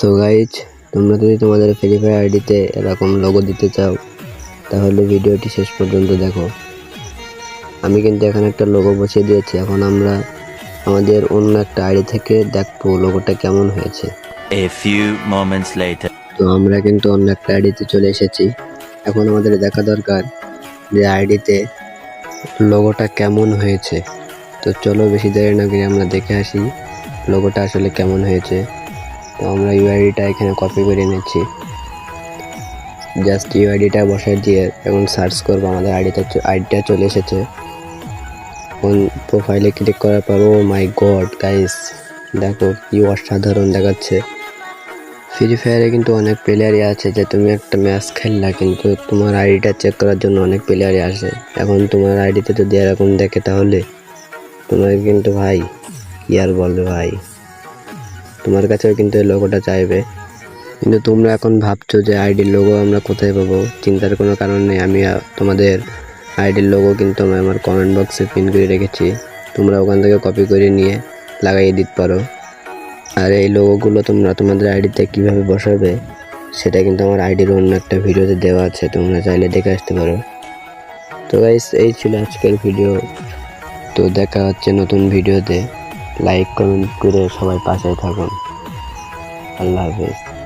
So guys তোমরা যদি তোমাদের ফ্রি ফায়ার আইডিতে এরকম লোগো দিতে চাও তাহলে ভিডিওটি শেষ পর্যন্ত দেখো। আমি কিন্তু এখানে একটা লোগো বসিয়ে দিয়েছি। এখন আমরা আমাদের অন্য একটা আইডি থেকে দেখব লোগোটা কেমন হয়েছে। A few moments later. তো আমরা কিন্তু অন্য একটা আইডিতে চলে এসেছি। এখন আমাদের দেখা দরকার যে আইডিতে লোগোটা কেমন হয়েছে। তো চলো বেশি দেরি না করে আমরা দেখে আসি লোগোটা আসলে কেমন হয়েছে। আমরা ইউআইডিটা এখানে কপি করে নিচ্ছি জাস্ট ইউআইডিটা বসাই দিয়ে এখন সার্চ করব, আমাদের আইডিটা আইডিটা চলে এসেছে। এখন প্রোফাইলে ক্লিক করার পর ও মাই গড গাইস দেখো কি অসাধারণ দেখাচ্ছে। ফ্রি ফায়ারে কিন্তু অনেক প্লেয়ারই আছে যে তুমি একটা ম্যাচ খেললা, কিন্তু তোমার আইডিটা চেক করার জন্য অনেক প্লেয়ারই আসে। এখন তোমার আইডিতে যদি এরকম দেখে তাহলে তোমার কিন্তু ভাই, কি আর বলবে ভাই? তোমার কাছেও কিন্তু এই লোগোটা চাইবে। কিন্তু তোমরা এখন ভাবছ যে আইডির লোগো আমরা কোথায় পাবো? চিন্তার কোনো কারণ নেই, আমি তোমাদের আইডির লোগো কিন্তু আমি আমার কমেন্ট বক্সে পিন করে রেখেছি। তোমরা ওখান থেকে কপি করে নিয়ে লাগাইয়ে দিতে পারো। আর এই লোগোগুলো তোমরা তোমাদের আইডিতে কীভাবে বসাবে, সেটা কিন্তু আমার আইডির অন্য একটা ভিডিওতে দেওয়া আছে, তোমরা চাইলে দেখে আসতে পারো। তো গাইস এই ছিল আজকের ভিডিও তো দেখা হচ্ছে নতুন ভিডিওতে। লাইক কমেন্ট করে সবাই পাশে থাকুন। আল্লাহ হাফেজ।